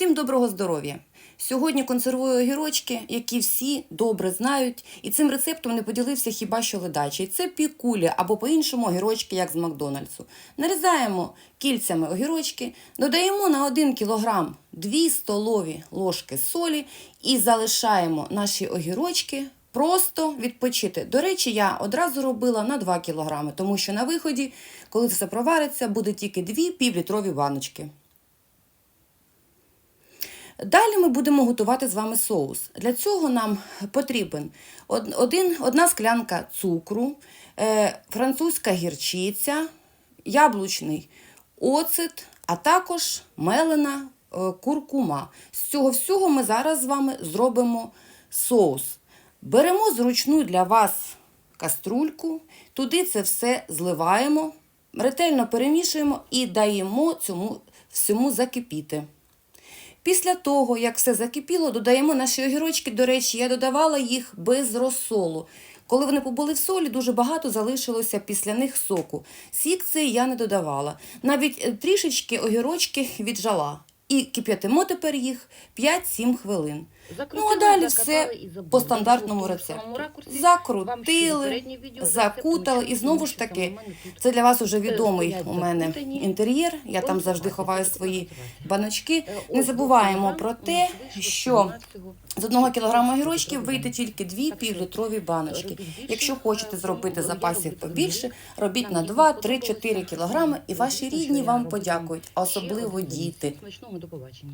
Всім доброго здоров'я! Сьогодні консервую огірочки, які всі добре знають, і цим рецептом не поділився хіба що ледачий. Це пікулі або по-іншому огірочки, як з Макдональдсу. Нарізаємо кільцями огірочки, додаємо на 1 кг 2 столові ложки солі і залишаємо наші огірочки просто відпочити. До речі, я одразу робила на 2 кг, тому що на виході, коли все провариться, буде тільки 2 півлітрові баночки. Далі ми будемо готувати з вами соус. Для цього нам потрібен один, одна склянка цукру, е, французька гірчиця, яблучний оцет, а також мелена е, куркума. З цього всього ми зараз з вами зробимо соус. Беремо зручну для вас каструльку, туди це все зливаємо, ретельно перемішуємо і даємо цьому всьому закипіти. Після того, як все закипіло, додаємо наші огірочки. До речі, я додавала їх без розсолу. Коли вони побули в солі, дуже багато залишилося після них соку. Сік цей я не додавала. Навіть е, трішечки огірочки віджала. І кип'ятимо тепер їх 5-7 хвилин. Ну а далі все по стандартному рецепту. Закрутили, закутали, і знову ж таки, це для вас уже відомий у мене інтер'єр. Я там завжди ховаю свої баночки. Не забуваємо про те, що з одного кілограма гірочків вийде тільки дві півлітрові баночки. Якщо хочете зробити запасів побільше, робіть на 2, 3, 4 кілограми, і ваші рідні вам подякують, особливо діти. Смачного до побачення.